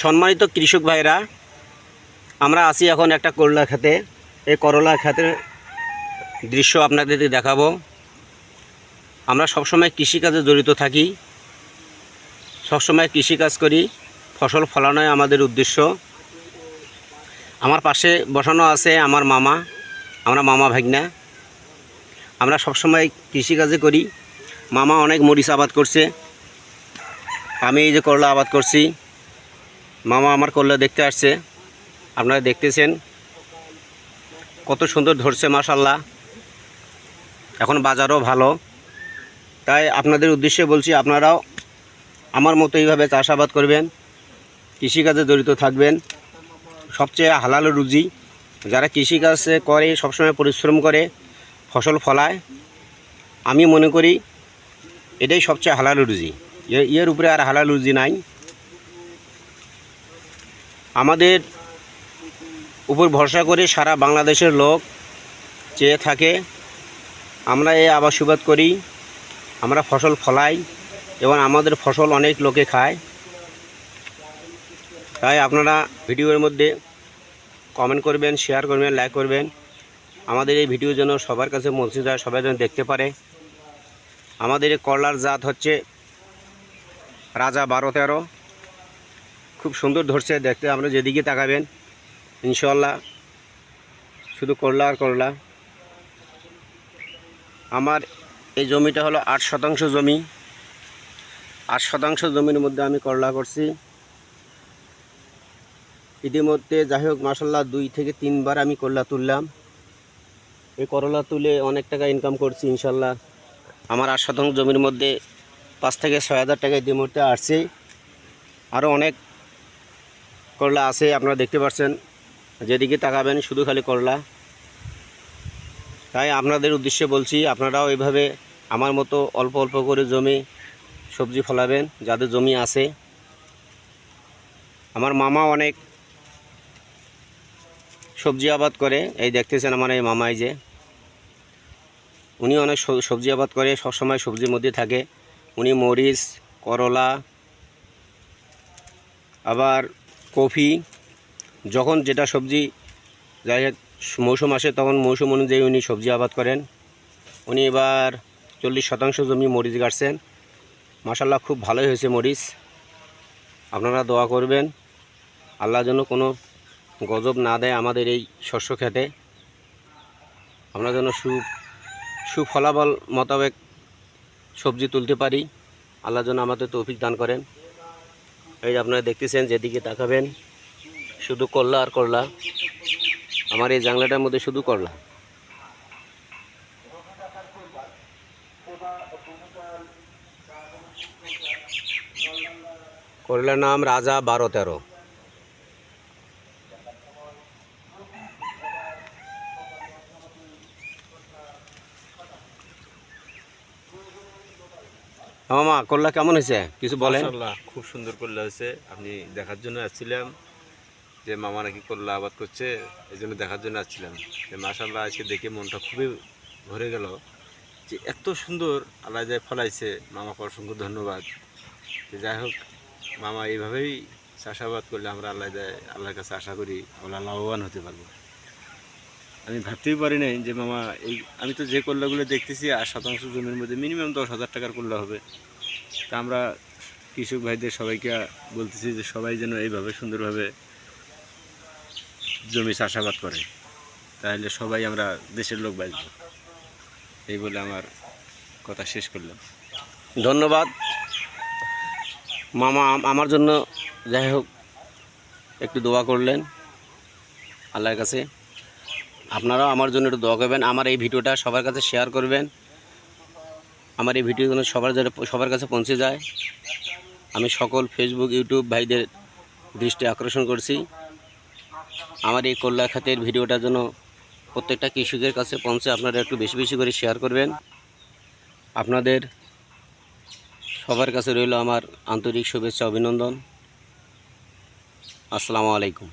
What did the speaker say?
সম্মানিত কৃষক ভাইরা আমরা আছি এখন একটা করলা খেতে। এই করলা খেতের দৃশ্য আপনাদের দেখাবো। আমরা সবসময় কৃষিকাজে জড়িত থাকি। সবসময় কৃষিকাজ করি, ফসল ফলানোই আমাদের উদ্দেশ্য। আমার পাশে বসানো আছে আমার মামা, আমরা মামা ভাগনা। আমরা সবসময় কৃষিকাজে করি। মামা অনেক মরিচ আবাদ করছে। আমি এই যে করলা আবাদ করছি। মামা আমার করলা দেখতে আসছে। আপনারা দেখতেছেন কত সুন্দর ধরছে মাশাল্লাহ এখন বাজারও ভালো। তাই আপনাদের উদ্দেশ্যে বলছি, আপনারাও আমার মতো এইভাবে চাষাবাদ করবেন, কৃষিকাজে জড়িত থাকবেন। সবচেয়ে হালাল রুজি, যারা কৃষিকাজে করে, সবসময় পরিশ্রম করে, ফসল ফলায়, আমি মনে করি এটাই সবচেয়ে হালাল রুজি। এর উপরে আর হালাল রুজি নাই। আমাদের উপর ভরসা করে সারা বাংলাদেশের লোক চেয়ে থাকে। আমরা এই আবাসবাদ করি, আমরা ফসল ফলাই এবং আমাদের ফসল অনেক লোকে খায়। তাই আপনারা ভিডিওর মধ্যে কমেন্ট করবেন শেয়ার করবেন লাইক করবেন। আমাদের এই ভিডিও যেন সবার কাছে পৌঁছে যায়, সবাই যেন দেখতে পারে। আমাদের এই করলার জাত হচ্ছে রাজা বারো তেরো। খুব সুন্দর ধরছে, দেখতে। আমরা যেদিকে তাকাবেন ইনশাল্লাহ শুধু করলা আর করলা। আমার এই জমিটা হলো আট শতাংশ জমি। আট শতাংশ জমির মধ্যে আমি করলা করছি। ইতিমধ্যে যাই হোক মাসাল্লাহ দুই থেকে তিনবার আমি করলা তুললাম। এই করলা তুলে অনেক টাকা ইনকাম করছি ইনশাল্লাহ আমার আট শতাংশ জমির মধ্যে পাঁচ থেকে ছয় হাজার টাকা ইতিমধ্যে আসছে। আরও অনেক করলা আছে, আপনারা দেখতে পাচ্ছেন। যেদিকে তাকাবেন, শুধু খালি করলা। তাই আপনাদের উদ্দেশ্যে বলছি, আপনারাও এভাবে আমার মতো অল্প অল্প করে জমি সবজি ফলাবেন, যাদের জমি আছে। আমার মামা অনেক সবজি আবাদ করে। এই দেখতেছেন আমার এই মামাই যে। উনি অনেক সবজি আবাদ করে, সবসময় সবজির মধ্যে থাকে। উনি মরিচ, করলা, আবার কফি, যখন যেটা সবজি যাই মৌসুম আসে তখন মৌসুম অনুযায়ী উনি সবজি আবাদ করেন। উনি এবার চল্লিশ শতাংশ জমি মরিচ গাড়ছেন। মাসাল্লাহ খুব ভালোই হয়েছে মরিচ। আপনারা দোয়া করবেন, আল্লাহ যেন কোনো গজব না দেয় আমাদের এই শস্য খেতে। আমরা যেন সু, সুফলাবল মোতাবেক সবজি তুলতে পারি। আল্লাহ যেন আমাদের তৌফিক দান করেন। এই যে আপনারা দেখতেছেন, যেদিকে তাকাবেন, শুধু করলা আর করলা। আমার এই জাংলাটার মধ্যে শুধু করলা। করলার নাম রাজা বারো তেরো। মামা, করলা কেমন হয়েছে? কিছু বলেন। খুব সুন্দর করলা হয়েছে। আপনি দেখার জন্য আসছিলাম যে মামা নাকি করলা আবাদ করছে, এই জন্য দেখার জন্য আসছিলাম। যে মাসাল্লাহ আজকে দেখে মনটা খুবই ভরে গেল যে এত সুন্দর আল্লাহ যায় ফলাইছে। মামাকে অসংখ্য ধন্যবাদ। যে যাই হোক, মামা এইভাবেই চাষাবাদ করলে আমরা আল্লাহ যায় আল্লাহর কাছে আশা করি আমরা লাভবান হতে পারব। আমি ভাবতেই পারি নাই যে মামা, এই আমি তো যে করলাগুলো দেখতেছি, আর শতাংশ জমির মধ্যে মিনিমাম দশ হাজার টাকার করলা হবে। তা আমরা কৃষক ভাইদের সবাইকে বলতেছি যে সবাই যেন এইভাবে সুন্দরভাবে জমি চাষাবাদ করে। তাহলে সবাই আমরা দেশের লোক বাঁচব। এই বলে আমার কথা শেষ করলাম। ধন্যবাদ। মামা আমার জন্য যাই হোক, একটু দোয়া করলেন আল্লাহর কাছে। আপনারাও আমার জন্য একটু দোয়া করবেন, আমার এই ভিডিওটা সবার কাছে শেয়ার করবেন। আমার এই ভিডিও যেন সবার সবার কাছে পৌঁছে যায়। আমি সকল ফেসবুক ইউটিউব ভাইদের দৃষ্টি আকর্ষণ করছি। আমার এই কল্যাণ খাতের ভিডিওটা যেন প্রত্যেকটা কৃষকের কাছে পৌঁছে, আপনারা একটু বেশি বেশি করে শেয়ার করবেন। আপনাদের সবার কাছে রইল আমার আন্তরিক শুভেচ্ছা, অভিনন্দন। আসসালামু আলাইকুম।